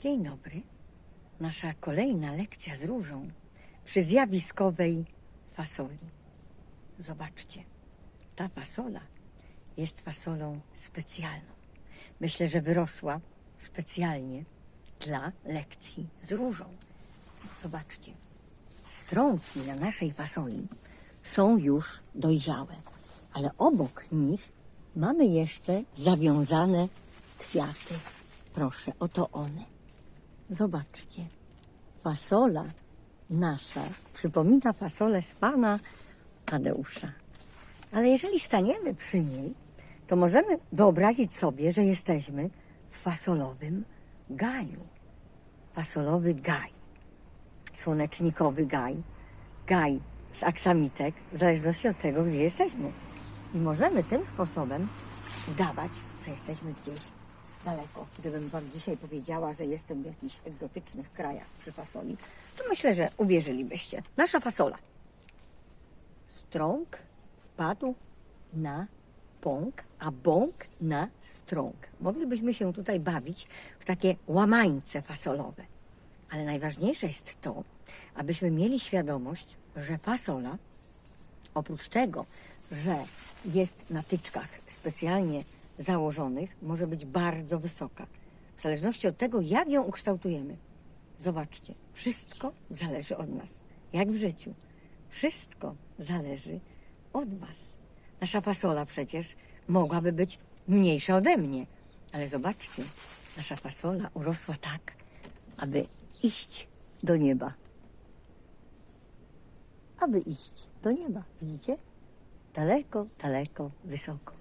Dzień dobry. Nasza kolejna lekcja z różą przy zjawiskowej fasoli. Zobaczcie, ta fasola jest fasolą specjalną. Myślę, że wyrosła specjalnie dla lekcji z różą. Zobaczcie, strąki na naszej fasoli są już dojrzałe, ale obok nich mamy jeszcze zawiązane kwiaty. Proszę, oto one. Zobaczcie, fasola nasza przypomina fasolę z pana Tadeusza. Ale jeżeli staniemy przy niej, to możemy wyobrazić sobie, że jesteśmy w fasolowym gaju. Fasolowy gaj, słonecznikowy gaj, gaj z aksamitek, w zależności od tego, gdzie jesteśmy. I możemy tym sposobem udawać, że jesteśmy gdzieś daleko. Gdybym wam dzisiaj powiedziała, że jestem w jakichś egzotycznych krajach przy fasoli, to myślę, że uwierzylibyście. Nasza fasola. Strąg wpadł na pąk, a bąk na strąg. Moglibyśmy się tutaj bawić w takie łamańce fasolowe. Ale najważniejsze jest to, abyśmy mieli świadomość, że fasola, oprócz tego, że jest na tyczkach specjalnie założonych, może być bardzo wysoka. W zależności od tego, jak ją ukształtujemy. Zobaczcie, wszystko zależy od nas. Jak w życiu. Wszystko zależy od Was. Nasza fasola przecież mogłaby być mniejsza ode mnie. Ale zobaczcie, nasza fasola urosła tak, aby iść do nieba. Aby iść do nieba. Widzicie? Daleko, daleko, wysoko.